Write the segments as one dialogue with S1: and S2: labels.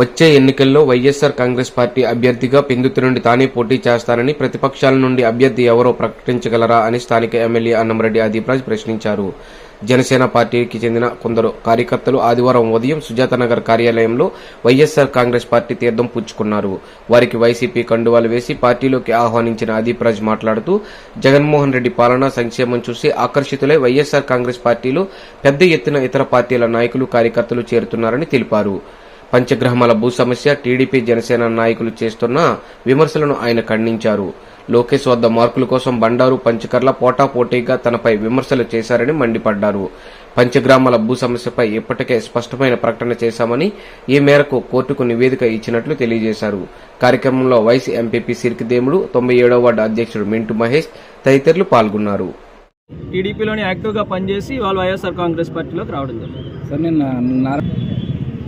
S1: వచ్చే ఎన్నికల్లో వైఎస్సార్ కాంగ్రెస్ పార్టీ అభ్యర్థిగా పెందుతి నుండి తానే పోటీ చేస్తానని ప్రతిపక్షాల నుండి అభ్యర్థి ఎవరో ప్రకటించగలరా అని స్థానిక ఎమ్మెల్యే అన్నంరెడ్డి ఆదిప్రాజ్ ప్రశ్నించారు. జనసేన పార్టీకి చెందిన కొందరు కార్యకర్తలు ఆదివారం ఉదయం సుజాతనగర్ కార్యాలయంలో వైఎస్సార్ కాంగ్రెస్ పార్టీ తీర్థం పుచ్చుకున్నారు. వారికి వైసీపీ కండువాలు వేసి పార్టీలోకి ఆహ్వానించిన ఆదిప్రాజ్ మాట్లాడుతూ జగన్మోహన్ రెడ్డి పాలన సంక్షేమం చూసి ఆకర్షితులై వైఎస్సార్ కాంగ్రెస్ పార్టీలో పెద్ద ఎత్తున ఇతర పార్టీల నాయకులు కార్యకర్తలు చేరుతున్నారని తెలిపారు. పంచగ్రహమాల భూ సమస్య టీడీపీ జనసేన నాయకులు చేస్తున్న విమర్శలను ఆయన ఖండించారు. లోకేష్ వద్ద మార్కుల కోసం బండారు పంచకర్ల పోటాపోటీగా తనపై విమర్శలు చేశారని మండిపడ్డారు. పంచగ్రామాల భూ సమస్యపై ఇప్పటికే స్పష్టమైన ప్రకటన చేశామని ఈ మేరకు కోర్టుకు నివేదిక ఇచ్చినట్లు తెలియజేశారు. కార్యక్రమంలో వైస్ ఎంపీపీ సిరికిదేముడు తొంభై ఏడవ వార్డు అధ్యక్షుడు మింటు మహేష్ తదితరులు పాల్గొన్నారు.
S2: టీడీపీలోని యాక్టివ్గా పనిచేసి వాళ్ళు వైఎస్ఆర్ కాంగ్రెస్ పార్టీలోకి రావడం జరిగింది.
S3: సార్ నిన్న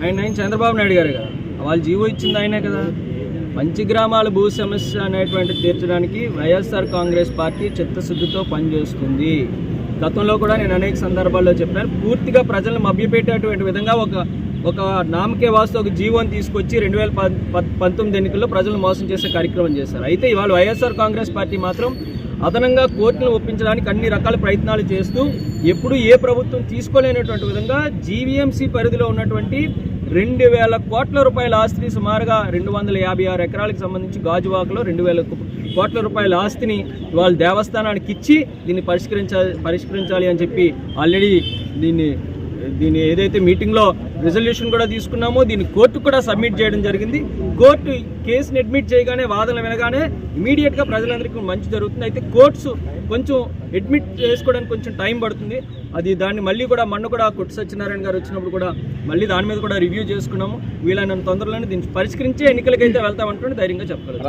S2: ఆయన ఆయన చంద్రబాబు నాయుడు గారు కదా. వాళ్ళు జీవో ఇచ్చింది ఆయనే కదా. పంచగ్రామాల భూ సమస్య అనేటువంటి తీర్చడానికి వైఎస్ఆర్ కాంగ్రెస్ పార్టీ చిత్తశుద్ధితో పనిచేస్తుంది. గతంలో కూడా నేను అనేక సందర్భాల్లో చెప్పాను పూర్తిగా ప్రజలను మభ్యపెట్టేటువంటి విధంగా ఒక ఒక నామకే వాస్తు ఒక జీవోని తీసుకొచ్చి రెండు వేల పంతొమ్మిది ఎన్నికల్లో ప్రజలను మోసం చేసే కార్యక్రమం చేశారు. అయితే ఇవాళ వైఎస్ఆర్ కాంగ్రెస్ పార్టీ మాత్రం అదనంగా కోర్టును ఒప్పించడానికి అన్ని రకాల ప్రయత్నాలు చేస్తూ ఎప్పుడు ఏ ప్రభుత్వం తీసుకోలేనటువంటి విధంగా జీవీఎంసీ పరిధిలో ఉన్నటువంటి రెండు వేల కోట్ల రూపాయల ఆస్తిని సుమారుగా రెండు వందల యాభై ఆరు ఎకరాలకు సంబంధించి గాజువాకలో రెండు వేల కోట్ల రూపాయల ఆస్తిని వాళ్ళ దేవస్థానానికి ఇచ్చి దీన్ని పరిష్కరించాలి పరిష్కరించాలి అని చెప్పి ఆల్రెడీ దీన్ని దీన్ని ఏదైతే మీటింగ్లో రిజల్యూషన్ కూడా తీసుకున్నామో దీన్ని కోర్టు కూడా సబ్మిట్ చేయడం జరిగింది. కోర్టు కేసుని అడ్మిట్ చేయగానే వాదనలు వినగానే ఇమీడియట్గా ప్రజలందరికీ మంచి జరుగుతుంది. అయితే కోర్ట్స్ కొంచెం అడ్మిట్ చేసుకోవడానికి కొంచెం టైం పడుతుంది. అది దాన్ని మళ్ళీ కూడా మొన్న కూడా కొట్టి సత్యనారాయణ గారు వచ్చినప్పుడు కూడా మళ్ళీ దాని మీద కూడా రివ్యూ చేసుకున్నాము. వీలైనంత తొందరలోనే దీన్ని పరిష్కరించే ఎన్నికలకైతే వెళ్తామంటుంటే ధైర్యంగా చెప్పగలరు